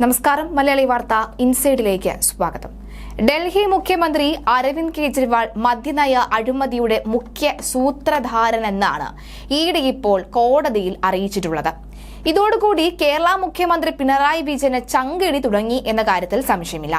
നമസ്കാരം മലയാളി വാർത്ത ഇൻസൈഡിലേക്ക് സ്വാഗതം. ഡൽഹി മുഖ്യമന്ത്രി അരവിന്ദ് കെജ്രിവാൾ മദ്യനയ അഴിമതിയുടെ മുഖ്യ സൂത്രധാരനെന്നാണ് ഇ ഡി ഇപ്പോൾ കോടതിയിൽ അറിയിച്ചിട്ടുള്ളത്. ഇതോടുകൂടി കേരള മുഖ്യമന്ത്രി പിണറായി വിജയന് ചങ്കിടി തുടങ്ങി എന്ന കാര്യത്തിൽ സംശയമില്ല.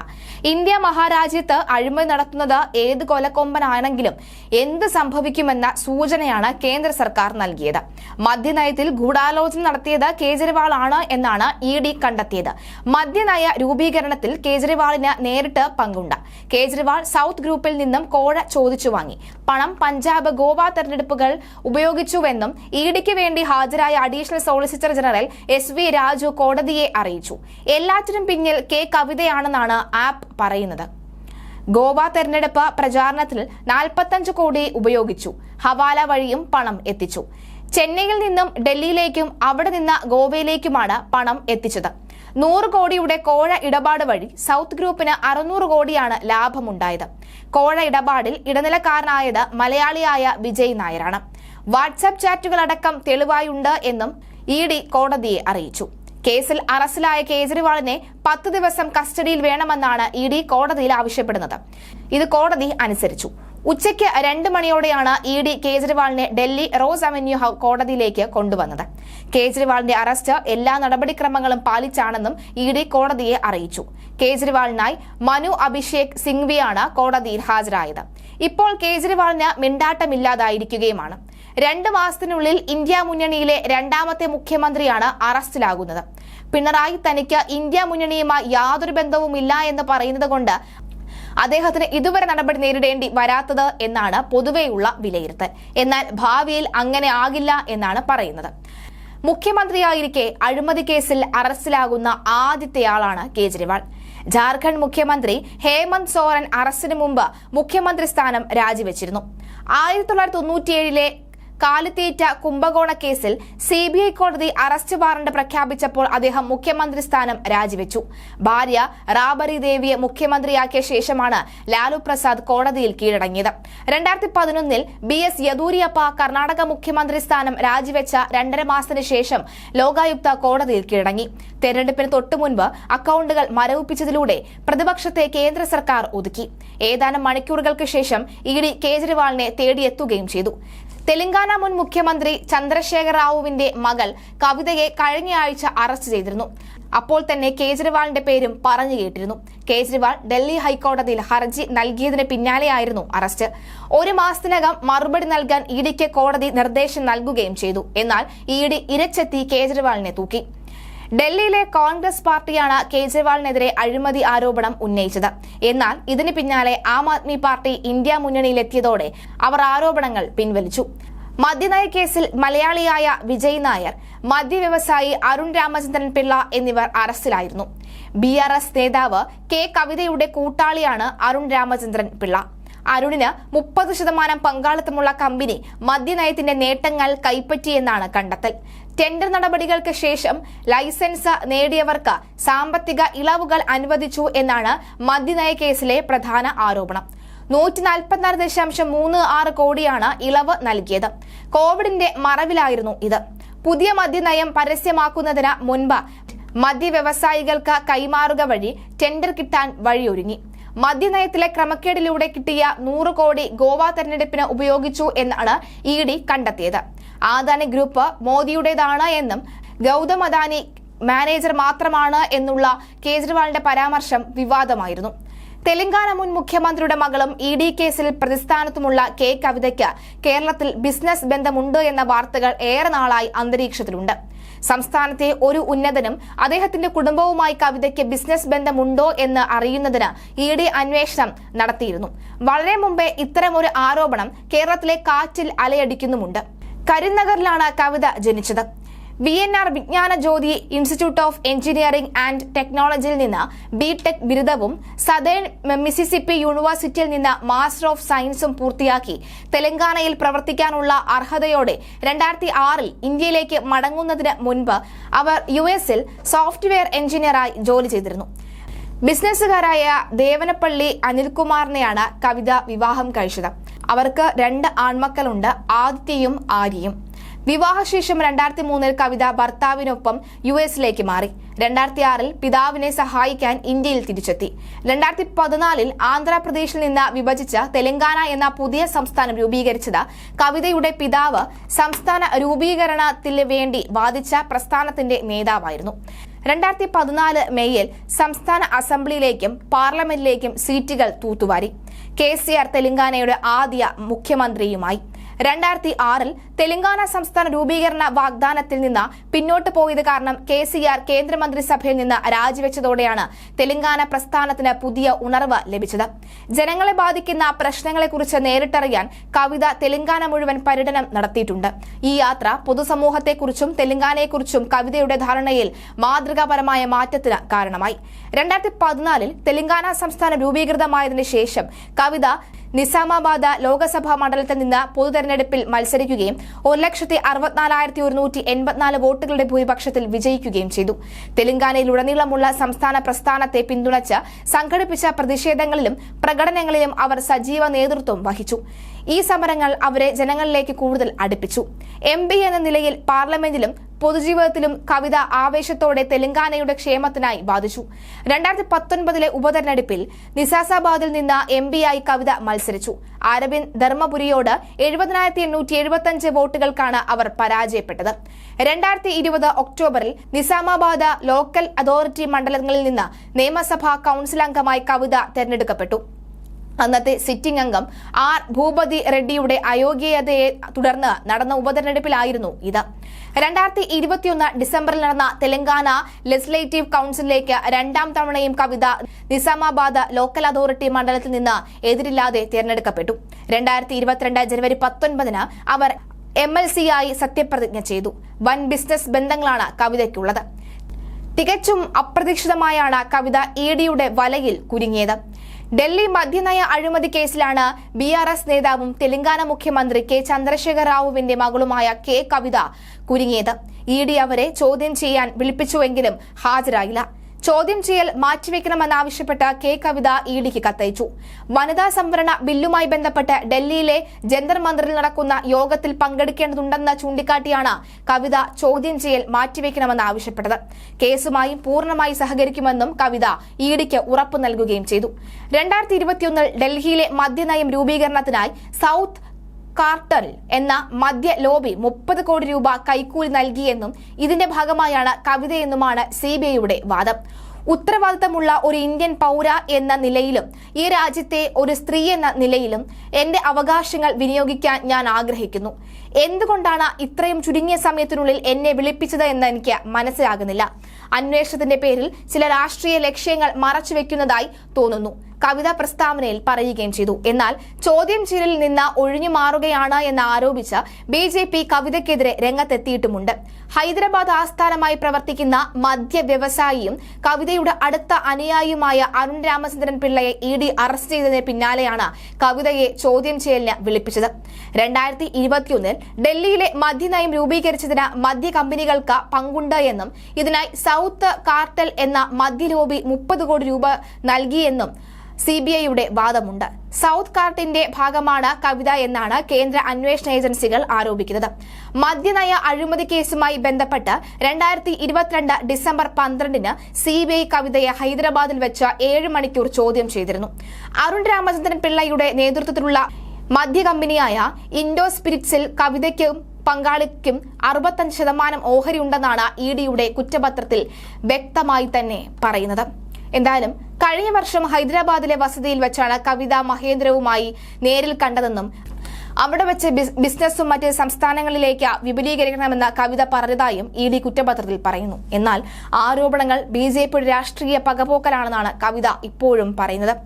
ഇന്ത്യ മഹാരാജ്യത്ത് അഴിമതി നടത്തുന്നത് ഏത് കൊലക്കൊമ്പനാണെങ്കിലും എന്ത് സംഭവിക്കുമെന്ന സൂചനയാണ് കേന്ദ്ര സർക്കാർ നൽകിയത്. മദ്യനയത്തിൽ ഗൂഢാലോചന നടത്തിയത് കേജ്രിവാൾ ആണ് എന്നാണ് ഇ ഡി കണ്ടെത്തിയത്. മദ്യനയ രൂപീകരണത്തിൽ കേജ്രിവാളിന് നേരിട്ട് പങ്കുണ്ട്. കേജ്രിവാൾ സൗത്ത് ഗ്രൂപ്പിൽ നിന്നും കോഴ ചോദിച്ചു വാങ്ങി. പണം പഞ്ചാബ് ഗോവ തെരഞ്ഞെടുപ്പുകൾ ഉപയോഗിച്ചുവെന്നും ഇ ഡിക്ക് വേണ്ടി ഹാജരായ additional solicitor general S V Raju കോടതിയെ അറിയിച്ചു. എല്ലാറ്റിനും പിന്നിൽ കെ കവിതയാണെന്നാണ് ആപ്പ് പറയുന്നത്. ഗോവ തെരഞ്ഞെടുപ്പ് പ്രചാരണത്തിൽ നാൽപ്പത്തഞ്ച് കോടി ഉപയോഗിച്ചു. ഹവാല വഴിയും പണം എത്തിച്ചു. ചെന്നൈയിൽ നിന്നും ഡൽഹിയിലേക്കും അവിടെ നിന്ന് ഗോവയിലേക്കുമാണ് പണം എത്തിച്ചത്. നൂറ് കോടിയുടെ കോഴ ഇടപാട് വഴി സൗത്ത് ഗ്രൂപ്പിന് അറുന്നൂറ് കോടിയാണ് ലാഭമുണ്ടായത്. കോഴ ഇടപാടിൽ ഇടനിലക്കാരനായത് മലയാളിയായ വിജയ് നായരാണ്. വാട്സാപ്പ് ചാറ്റുകളടക്കം തെളിവായുണ്ട് എന്നും ഇ ഡി കോടതിയെ അറിയിച്ചു. കേസിൽ അറസ്റ്റിലായ കേജ്രിവാളിനെ പത്ത് ദിവസം കസ്റ്റഡിയിൽ വേണമെന്നാണ് ഇ ഡി കോടതിയിൽ ആവശ്യപ്പെടുന്നത്. ഇത് കോടതി അനുസരിച്ചു. ഉച്ചയ്ക്ക് രണ്ട് മണിയോടെയാണ് ഇ ഡി കേജ്രിവാളിനെ ഡൽഹി റോസ് അവന്യൂ കോടതിയിലേക്ക് കൊണ്ടുവന്നത്. കേജ്രിവാളിന്റെ അറസ്റ്റ് എല്ലാ നടപടിക്രമങ്ങളും പാലിച്ചാണെന്നും ഇ ഡി കോടതിയെ അറിയിച്ചു. കേജ്രിവാളിനായി മനു അഭിഷേക് സിംഗ്വിയാണ് കോടതിയിൽ ഹാജരായത്. ഇപ്പോൾ കേജ്രിവാളിന് മിണ്ടാട്ടമില്ലാതായിരിക്കുകയുമാണ്. രണ്ട് മാസത്തിനുള്ളിൽ ഇന്ത്യ മുന്നണിയിലെ രണ്ടാമത്തെ മുഖ്യമന്ത്രിയാണ് അറസ്റ്റിലാകുന്നത്. പിണറായി തനിക്ക് ഇന്ത്യ മുന്നണിയുമായി യാതൊരു ബന്ധവുമില്ല എന്ന് പറയുന്നത് കൊണ്ട് അദ്ദേഹത്തിന് ഇതുവരെ നടപടി നേരിടേണ്ടി വരാത്തത് എന്നാണ് പൊതുവെയുള്ള വിലയിരുത്തൽ. എന്നാൽ ഭാവിയിൽ അങ്ങനെ ആകില്ല എന്നാണ് പറയുന്നത്. മുഖ്യമന്ത്രിയായിരിക്കെ അഴിമതി കേസിൽ അറസ്റ്റിലാകുന്ന ആദ്യത്തെയാളാണ് കേജ്രിവാൾ. ജാർഖണ്ഡ് മുഖ്യമന്ത്രി ഹേമന്ത് സോറൻ അറസ്റ്റിന് മുമ്പ് മുഖ്യമന്ത്രി സ്ഥാനം രാജിവെച്ചിരുന്നു. ആയിരത്തി തൊള്ളായിരത്തി തൊണ്ണൂറ്റിയേഴിലെ കാലിത്തീറ്റ കുംഭകോണ കേസിൽ സി ബി ഐ കോടതി അറസ്റ്റ് വാറണ്ട് പ്രഖ്യാപിച്ചപ്പോൾ അദ്ദേഹം മുഖ്യമന്ത്രി സ്ഥാനം രാജിവെച്ചു. ഭാര്യ റാബറി ദേവിയെ മുഖ്യമന്ത്രിയാക്കിയ ശേഷമാണ് ലാലു പ്രസാദ് കോടതിയിൽ കീഴടങ്ങിയത്. രണ്ടായിരത്തി പതിനൊന്നിൽ ബി എസ് യദൂരിയപ്പ കർണാടക മുഖ്യമന്ത്രി സ്ഥാനം രാജിവെച്ച രണ്ടര മാസത്തിന് ശേഷം ലോകായുക്ത കോടതിയിൽ കീഴടങ്ങി. തെരഞ്ഞെടുപ്പിന് തൊട്ടുമുൻപ് അക്കൗണ്ടുകൾ മരവിപ്പിച്ചതിലൂടെ പ്രതിപക്ഷത്തെ കേന്ദ്ര സർക്കാർ ഒതുക്കി. ഏതാനും മണിക്കൂറുകൾക്ക് ശേഷം ഇ ഡി കേജ്രിവാളിനെ തേടിയെത്തുകയും ചെയ്തു. തെലങ്കാന മുൻ മുഖ്യമന്ത്രി ചന്ദ്രശേഖർ റാവുവിന്റെ മകൾ കവിതയെ കഴിഞ്ഞയാഴ്ച അറസ്റ്റ് ചെയ്തിരുന്നു. അപ്പോൾ തന്നെ കേജ്രിവാളിന്റെ പേരും പറഞ്ഞു കേട്ടിരുന്നു. കേജ്രിവാൾ ഡൽഹി ഹൈക്കോടതിയിൽ ഹർജി നൽകിയതിന് പിന്നാലെയായിരുന്നു അറസ്റ്റ്. ഒരു മാസത്തിനകം മറുപടി നൽകാൻ ഇ ഡിക്ക് കോടതി നിർദ്ദേശം നൽകുകയും ചെയ്തു. എന്നാൽ ഇ ഡി ഇരച്ചെത്തി കേജ്രിവാളിനെ തൂക്കി. ഡൽഹിയിലെ കോൺഗ്രസ് പാർട്ടിയാണ് കേജ്രിവാളിനെതിരെ അഴിമതി ആരോപണം ഉന്നയിച്ചത്. എന്നാൽ ഇതിന് പിന്നാലെ ആം ആദ്മി പാർട്ടി ഇന്ത്യ മുന്നണിയിലെത്തിയതോടെ അവർ ആരോപണങ്ങൾ പിൻവലിച്ചു. മദ്യനയ കേസിൽ മലയാളിയായ വിജയ് നായർ മദ്യവ്യവസായി അരുൺ രാമചന്ദ്രൻ പിള്ള എന്നിവർ അറസ്റ്റിലായിരുന്നു. ബി ആർ എസ് നേതാവ് കെ കവിതയുടെ കൂട്ടാളിയാണ് അരുൺ രാമചന്ദ്രൻ പിള്ള. അരുണിന് മുപ്പത് ശതമാനം പങ്കാളിത്തമുള്ള കമ്പനി മദ്യനയത്തിന്റെ നേട്ടങ്ങൾ കൈപ്പറ്റിയെന്നാണ് കണ്ടെത്തൽ. ടെൻഡർ നടപടികൾക്ക് ശേഷം ലൈസൻസ് നേടിയവർക്ക് സാമ്പത്തിക ഇളവുകൾ അനുവദിച്ചു എന്നാണ് മദ്യനയ കേസിലെ പ്രധാന ആരോപണം. നൂറ്റി നാൽപ്പത്തിനാല് ദശാംശം മൂന്ന് ആറ് കോടിയാണ് ഇളവ് നൽകിയത്. കോവിഡിന്റെ മറവിലായിരുന്നു ഇത്. പുതിയ മദ്യനയം പരസ്യമാക്കുന്നതിന് മുൻപ് മദ്യവ്യവസായികൾക്ക് കൈമാറുക വഴി ടെൻഡർ കിട്ടാൻ വഴിയൊരുങ്ങി. മദ്യനയത്തിലെ ക്രമക്കേടിലൂടെ കിട്ടിയ നൂറ് കോടി ഗോവ തെരഞ്ഞെടുപ്പിന് ഉപയോഗിച്ചു എന്നാണ് ഇ ഡി കണ്ടെത്തിയത്. ആദാനി ഗ്രൂപ്പ് മോദിയുടേതാണ് എന്നും ഗൗതം അദാനി മാനേജർ മാത്രമാണ് എന്നുള്ള കേജ്രിവാളിന്റെ പരാമർശം വിവാദമായിരുന്നു. തെലങ്കാന മുൻ മുഖ്യമന്ത്രിയുടെ മകളും ഇ ഡി കേസിൽ പ്രതിസ്ഥാനത്തുമുള്ള കെ കവിതയ്ക്ക് കേരളത്തിൽ ബിസിനസ് ബന്ധമുണ്ട് എന്ന വാർത്തകൾ ഏറെ നാളായി അന്തരീക്ഷത്തിലുണ്ട്. സംസ്ഥാനത്തെ ഒരു ഉന്നതനും അദ്ദേഹത്തിന്റെ കുടുംബവുമായി കവിതയ്ക്ക് ബിസിനസ് ബന്ധമുണ്ടോ എന്ന് അറിയുന്നതിന് ഇ ഡി അന്വേഷണം നടത്തിയിരുന്നു. വളരെ മുമ്പേ ഇത്തരമൊരു ആരോപണം കേരളത്തിലെ കാറ്റിൽ അലയടിക്കുന്നുമുണ്ട്. കരിനഗറിലാണ് കവിത ജനിച്ചത്. V N R Vignana Jyothi institute of engineering and ടെക്നോളജിയിൽ നിന്ന് ബി ടെക് ബിരുദവും സദേൺ മിസിസിപ്പി യൂണിവേഴ്സിറ്റിയിൽ നിന്ന് മാസ്റ്റർ ഓഫ് സയൻസും പൂർത്തിയാക്കി തെലങ്കാനയിൽ പ്രവർത്തിക്കാനുള്ള അർഹതയോടെ രണ്ടായിരത്തി ആറിൽ ഇന്ത്യയിലേക്ക് മടങ്ങുന്നതിന് മുൻപ് അവർ യു എസിൽ സോഫ്റ്റ്വെയർ എഞ്ചിനീയറായി ജോലി ചെയ്തിരുന്നു. ബിസിനസ്സുകാരായ ദേവനപ്പള്ളി അനിൽകുമാറിനെയാണ് കവിത വിവാഹം കഴിച്ചത്. അവർക്ക് രണ്ട് ആൺമക്കളുണ്ട് ആദിത്യയും ആര്യയും. വിവാഹശേഷം രണ്ടായിരത്തി മൂന്നിൽ കവിത ഭർത്താവിനൊപ്പം യു എസിലേക്ക് മാറി. രണ്ടായിരത്തി ആറിൽ പിതാവിനെ സഹായിക്കാൻ ഇന്ത്യയിൽ തിരിച്ചെത്തി. രണ്ടായിരത്തി പതിനാലിൽ ആന്ധ്രാപ്രദേശിൽ നിന്ന് വിഭജിച്ച തെലങ്കാന എന്ന പുതിയ സംസ്ഥാനം രൂപീകരിച്ചത് കവിതയുടെ പിതാവ് സംസ്ഥാന രൂപീകരണത്തിന് വേണ്ടി വാദിച്ച പ്രസ്ഥാനത്തിന്റെ നേതാവായിരുന്നു. രണ്ടായിരത്തി പതിനാല് മെയ്യിൽ സംസ്ഥാന അസംബ്ലിയിലേക്കും പാർലമെന്റിലേക്കും സീറ്റുകൾ തൂത്തുവാരി. കെ സി ആർ തെലങ്കാനയുടെ ആദ്യ മുഖ്യമന്ത്രിയുമായി. രണ്ടായിരത്തി ആറിൽ തെലങ്കാന സംസ്ഥാന രൂപീകരണ വാഗ്ദാനത്തിൽ നിന്ന് പിന്നോട്ട് പോയത് കാരണം കെ സി ആർ കേന്ദ്രമന്ത്രിസഭയിൽ നിന്ന് രാജിവെച്ചതോടെയാണ് തെലങ്കാന പ്രസ്ഥാനത്തിന് പുതിയ ഉണർവ് ലഭിച്ചത്. ജനങ്ങളെ ബാധിക്കുന്ന പ്രശ്നങ്ങളെക്കുറിച്ച് നേരിട്ടറിയാൻ കവിത തെലങ്കാന മുഴുവൻ പര്യടനം നടത്തിയിട്ടുണ്ട്. ഈ യാത്ര പൊതുസമൂഹത്തെക്കുറിച്ചും തെലങ്കാനയെക്കുറിച്ചും കവിതയുടെ ധാരണയിൽ മാതൃകാപരമായ മാറ്റത്തിന് കാരണമായി. രണ്ടായിരത്തി പതിനാലിൽ തെലങ്കാന സംസ്ഥാനം രൂപീകൃതമായതിനു ശേഷം കവിത നിസാമാബാദ് ലോക്സഭാ മണ്ഡലത്തിൽ നിന്ന് പൊതുതെരഞ്ഞെടുപ്പിൽ മത്സരിക്കുകയും ഒരു ലക്ഷത്തി അറുപത്തിനാലായിരത്തി ഒരുന്നൂറ്റി എൺപത്തിനാല് വോട്ടുകളുടെ ഭൂരിപക്ഷത്തിൽ വിജയിക്കുകയും ചെയ്തു. തെലങ്കാനയിലുടനീളമുള്ള സംസ്ഥാന പ്രസ്ഥാനത്തെ പിന്തുണച്ച് സംഘടിപ്പിച്ച പ്രതിഷേധങ്ങളിലും പ്രകടനങ്ങളിലും അവർ സജീവ നേതൃത്വം വഹിച്ചു. ഈ സമരങ്ങൾ അവരെ ജനങ്ങളിലേക്ക് കൂടുതൽ അടുപ്പിച്ചു. എം എന്ന നിലയിൽ പാർലമെന്റിലും പൊതുജീവിതത്തിലും കവിത ആവേശത്തോടെ തെലങ്കാനയുടെ ക്ഷേമത്തിനായി വാദിച്ചു. രണ്ടായിരത്തി പത്തൊൻപതിലെ ഉപതെരഞ്ഞെടുപ്പിൽ നിസാസാബാദിൽ നിന്ന് എം ആയി കവിത മത്സരിച്ചു. അരവിന്ദ് ധർമ്മപുരിയോട് എഴുപതിനായിരത്തി എണ്ണൂറ്റി എഴുപത്തിയഞ്ച് വോട്ടുകൾക്കാണ് അവർ പരാജയപ്പെട്ടത്. രണ്ടായിരത്തി ഇരുപത് ഒക്ടോബറിൽ നിസാമാബാദ് ലോക്കൽ അതോറിറ്റി മണ്ഡലങ്ങളിൽ നിന്ന് നിയമസഭാ കൌൺസിൽ അംഗമായി കവിത തെരഞ്ഞെടുക്കപ്പെട്ടു. അന്നത്തെ സിറ്റിംഗ് അംഗം ആർ ഭൂപതി റെഡ്ഡിയുടെ അയോഗ്യതയെ തുടർന്ന് നടന്ന ഉപതെരഞ്ഞെടുപ്പിലായിരുന്നു ഇത്. രണ്ടായിരത്തി ഇരുപത്തിയൊന്ന് ഡിസംബറിൽ നടന്ന തെലങ്കാന ലെജിസ്ലേറ്റീവ് കൌൺസിലിലേക്ക് രണ്ടാം തവണയും കവിത നിസാമാബാദ് ലോക്കൽ അതോറിറ്റി മണ്ഡലത്തിൽ നിന്ന് എതിരില്ലാതെ തിരഞ്ഞെടുക്കപ്പെട്ടു. രണ്ടായിരത്തി ഇരുപത്തിരണ്ട് ജനുവരി പത്തൊൻപതിന് അവർ എം എൽ സിയായി സത്യപ്രതിജ്ഞ ചെയ്തു. വൻ ബിസിനസ് ബന്ധങ്ങളാണ് കവിതയ്ക്കുള്ളത്. തികച്ചും അപ്രതീക്ഷിതമായാണ് കവിത ഇ ഡിയുടെ വലയിൽ കുരുങ്ങിയത്. ഡൽഹി മദ്യനയ അഴിമതി കേസിലാണ് ബി ആർ എസ് നേതാവും തെലങ്കാന മുഖ്യമന്ത്രി കെ ചന്ദ്രശേഖർ റാവുവിന്റെ മകളുമായ കെ കവിത കുരുങ്ങിയത്. ഇ ഡി അവരെ ചോദ്യം ചെയ്യാൻ വിളിപ്പിച്ചുവെങ്കിലും ഹാജരായില്ല. ചോദ്യം ചെയ്യൽ മാറ്റിവെക്കണമെന്നാവശ്യപ്പെട്ട് കെ കവിത ഇ ഡിക്ക് കത്തയച്ചു. വനിതാ സംവരണ ബില്ലുമായി ബന്ധപ്പെട്ട് ഡൽഹിയിലെ ജന്തർ മന്ദിറിൽ നടക്കുന്ന യോഗത്തിൽ പങ്കെടുക്കേണ്ടതുണ്ടെന്ന് ചൂണ്ടിക്കാട്ടിയാണ് കവിത ചോദ്യം ചെയ്യൽ മാറ്റിവെക്കണമെന്ന് ആവശ്യപ്പെട്ടത് കേസുമായി പൂർണമായി സഹകരിക്കുമെന്നും കവിത ഇ ഡിക്ക് ഉറപ്പു നൽകുകയും ചെയ്തു. രണ്ടായിരത്തി ഇരുപത്തിയൊന്നിൽ ഡൽഹിയിലെ മദ്യനയം രൂപീകരണത്തിനായി സൗത്ത് കാർട്ടൽ എന്ന മദ്യ ലോബി മുപ്പത് കോടി രൂപ കൈക്കൂലി നൽകിയെന്നും ഇതിന്റെ ഭാഗമായാണ് കവിതയെന്നുമാണ് സി ബി ഐയുടെ വാദം. ഉത്തരവാദിത്തമുള്ള ഒരു ഇന്ത്യൻ പൗര എന്ന നിലയിലും ഈ രാജ്യത്തെ ഒരു സ്ത്രീ എന്ന നിലയിലും എന്റെ അവകാശങ്ങൾ വിനിയോഗിക്കാൻ ഞാൻ ആഗ്രഹിക്കുന്നു. എന്തുകൊണ്ടാണ് ഇത്രയും ചുരുങ്ങിയ സമയത്തിനുള്ളിൽ എന്നെ വിളിപ്പിച്ചത് എന്ന് എനിക്ക് മനസ്സിലാകുന്നില്ല. അന്വേഷണത്തിന്റെ പേരിൽ ചില രാഷ്ട്രീയ ലക്ഷ്യങ്ങൾ മറച്ചുവെക്കുന്നതായി തോന്നുന്നു. കവിത പ്രസ്താവനയിൽ പറയുകയും ചെയ്തു. എന്നാൽ ചോദ്യം ചെയ്യലിൽ നിന്ന് ഒഴിഞ്ഞു മാറുകയാണ് എന്ന് ആരോപിച്ച് ബി ജെ പി കവിതയ്ക്കെതിരെ രംഗത്തെത്തിയിട്ടുമുണ്ട്. ഹൈദരാബാദ് ആസ്ഥാനമായി പ്രവർത്തിക്കുന്ന മദ്യ വ്യവസായിയും കവിതയുടെ അടുത്ത അനുയായിയുമായ അരുൺ രാമചന്ദ്രൻ പിള്ളയെ ഇ ഡി അറസ്റ്റ് ചെയ്തതിന് പിന്നാലെയാണ് കവിതയെ ചോദ്യം ചെയ്യലിന് വിളിപ്പിച്ചത്. രണ്ടായിരത്തി ഇരുപത്തിയൊന്നിൽ ഡൽഹിയിലെ മദ്യനയം രൂപീകരിച്ചതിന് മദ്യ കമ്പനികൾക്ക് പങ്കുണ്ട് എന്നും ഇതിനായി സൗത്ത് കാർട്ടൽ എന്ന മദ്യലോബി മുപ്പത് കോടി രൂപ നൽകിയെന്നും സി ബി ഐയുടെ വാദമുണ്ട്. സൗത്ത് കാർട്ടിന്റെ ഭാഗമാണ് കവിത എന്നാണ് കേന്ദ്ര അന്വേഷണ ഏജൻസികൾ ആരോപിക്കുന്നത്. മദ്യനയ അഴിമതി കേസുമായി ബന്ധപ്പെട്ട് രണ്ടായിരത്തി ഇരുപത്തിരണ്ട് ഡിസംബർ പന്ത്രണ്ടിന് സി ബി ഐ കവിതയെ ഹൈദരാബാദിൽ വെച്ച് ഏഴ് മണിക്കൂർ ചോദ്യം ചെയ്തിരുന്നു. അരുൺ രാമചന്ദ്രൻ പിള്ളയുടെ നേതൃത്വത്തിലുള്ള മദ്യ കമ്പനിയായ ഇൻഡോ സ്പിരിറ്റ്സിൽ കവിതയ്ക്കും പങ്കാളിക്കും അറുപത്തഞ്ച് ശതമാനം ഓഹരിയുണ്ടെന്നാണ് ഇ ഡിയുടെ കുറ്റപത്രത്തിൽ വ്യക്തമായി തന്നെ പറയുന്നത്. എന്തായാലും കഴിഞ്ഞ വർഷം ഹൈദരാബാദിലെ വസതിയിൽ വെച്ചാണ് കവിത മഹേന്ദ്രവുമായി നേരിൽ കണ്ടതെന്നും അവിടെ വെച്ച് ബിസ്- ബിസിനസ്സും മറ്റ് സംസ്ഥാനങ്ങളിലേക്ക് വിപുലീകരിക്കണമെന്ന കവിത പറഞ്ഞതായും ഇ ഡി കുറ്റപത്രത്തിൽ പറയുന്നു. എന്നാൽ ആരോപണങ്ങൾ ബി ജെ പിയുടെ രാഷ്ട്രീയ പകപോക്കലാണെന്നാണ് കവിത ഇപ്പോഴും പറയുന്നത്.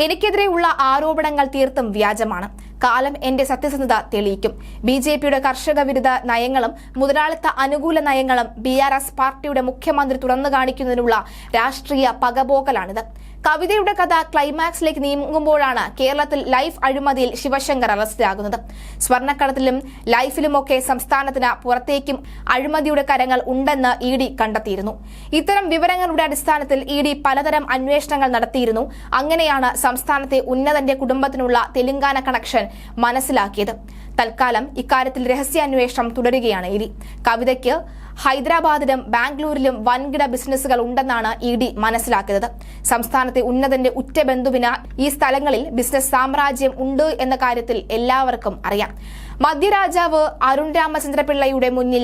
എനിക്കെതിരെയുള്ള ആരോപണങ്ങൾ തീർത്തും വ്യാജമാണ്. കാലം എന്റെ സത്യസന്ധത തെളിയിക്കും. ബി ജെ പിയുടെ കർഷക വിരുദ്ധ നയങ്ങളും മുതലാളിത്ത അനുകൂല നയങ്ങളും ബി ആർ എസ് പാർട്ടിയുടെ മുഖ്യമന്ത്രി തുറന്നു കാണിക്കുന്നതിനുള്ള രാഷ്ട്രീയ പകപോക്കലാണിത് കവിതയുടെ കഥ ക്ലൈമാക്സിലേക്ക് നീങ്ങുമ്പോഴാണ് കേരളത്തിൽ ലൈഫ് അഴിമതിയിൽ ശിവശങ്കർ അറസ്റ്റിലാകുന്നത്. സ്വർണക്കടത്തിലും ലൈഫിലുമൊക്കെ സംസ്ഥാനത്തിന് പുറത്തേക്കും അഴിമതിയുടെ കരങ്ങൾ ഉണ്ടെന്ന് ഇ ഡി കണ്ടെത്തിയിരുന്നു. ഇത്തരം വിവരങ്ങളുടെ അടിസ്ഥാനത്തിൽ ഇ ഡി പലതരം അന്വേഷണങ്ങൾ നടത്തിയിരുന്നു. അങ്ങനെയാണ് സംസ്ഥാനത്തെ ഉന്നതന്റെ കുടുംബത്തിനുള്ള തെലുങ്കാന കണക്ഷൻ മനസ്സിലാക്കിയത്. തൽക്കാലം ഇക്കാര്യത്തിൽ രഹസ്യാന്വേഷണം തുടരുകയാണ് ഇനി. കവിതയ്ക്ക് ഹൈദരാബാദിലും ബാംഗ്ലൂരിലും വൻകിട ബിസിനസ്സുകൾ ഉണ്ടെന്നാണ് ഇ ഡി മനസ്സിലാക്കുന്നത് സംസ്ഥാനത്തെ ഉന്നതന്റെ ഉറ്റ ബന്ധുവിന് ഈ സ്ഥലങ്ങളിൽ ബിസിനസ് സാമ്രാജ്യം ഉണ്ട് എന്ന കാര്യത്തിൽ എല്ലാവർക്കും അറിയാം. മധ്യരാജാവ് അരുൺ രാമചന്ദ്രപിള്ളയുടെ മുന്നിൽ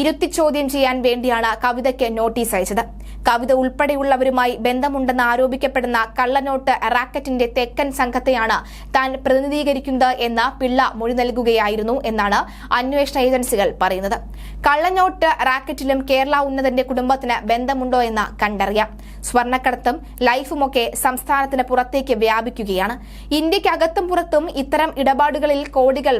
ഇരുത്തി ചോദ്യം ചെയ്യാൻ വേണ്ടിയാണ് കവിതയ്ക്ക് നോട്ടീസ് അയച്ചത്. കവിത ഉൾപ്പെടെയുള്ളവരുമായി ബന്ധമുണ്ടെന്ന് ആരോപിക്കപ്പെടുന്ന കള്ളനോട്ട് റാക്കറ്റിന്റെ തെക്കൻ സംഘത്തെയാണ് താൻ പ്രതിനിധീകരിക്കുന്നത് എന്ന പിള്ള മൊഴി നൽകുകയായിരുന്നു എന്നാണ് അന്വേഷണ ഏജൻസികൾ പറയുന്നത്. കള്ളനോട്ട് റാക്കറ്റിലും കേരള ഉന്നതന്റെ കുടുംബത്തിന് ബന്ധമുണ്ടോ എന്ന് കണ്ടറിയാം. സ്വർണക്കടത്തും ലൈഫുമൊക്കെ സംസ്ഥാനത്തിന് പുറത്തേക്ക് വ്യാപിക്കുകയാണ്. ഇന്ത്യക്കകത്തും പുറത്തും ഇത്തരം ഇടപാടുകളിൽ കോടികൾ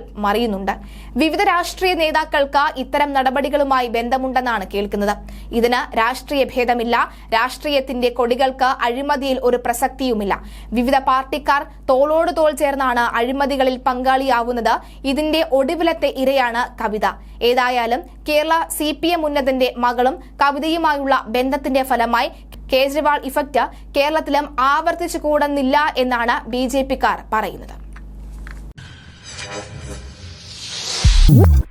മറിയുന്നുണ്ട് വിവിധ രാഷ്ട്രീയ നേതാക്കൾക്ക് ഇത്തരം നടപടികളുമായി ബന്ധമുണ്ടെന്നാണ് കേൾക്കുന്നത്. ഇതിന് രാഷ്ട്രീയ ഭേദമില്ല. രാഷ്ട്രീയത്തിന്റെ കൊടികൾക്ക് അഴിമതിയിൽ ഒരു പ്രസക്തിയുമില്ല. വിവിധ പാർട്ടിക്കാർ തോളോട് തോൾ ചേർന്നാണ് അഴിമതികളിൽ പങ്കാളിയാവുന്നത്. ഇതിന്റെ ഒടുവിലത്തെ ഇരയാണ് കവിത. ഏതായാലും കേരള സി പി എം ഉന്നതന്റെ മകളും കവിതയുമായുള്ള ബന്ധത്തിന്റെ ഫലമായി കേജ്രിവാൾ ഇഫക്റ്റ് കേരളത്തിലും ആവർത്തിച്ചു കൂടുന്നില്ല എന്നാണ് ബി ജെ പിക്കാർ പറയുന്നത്. Woo!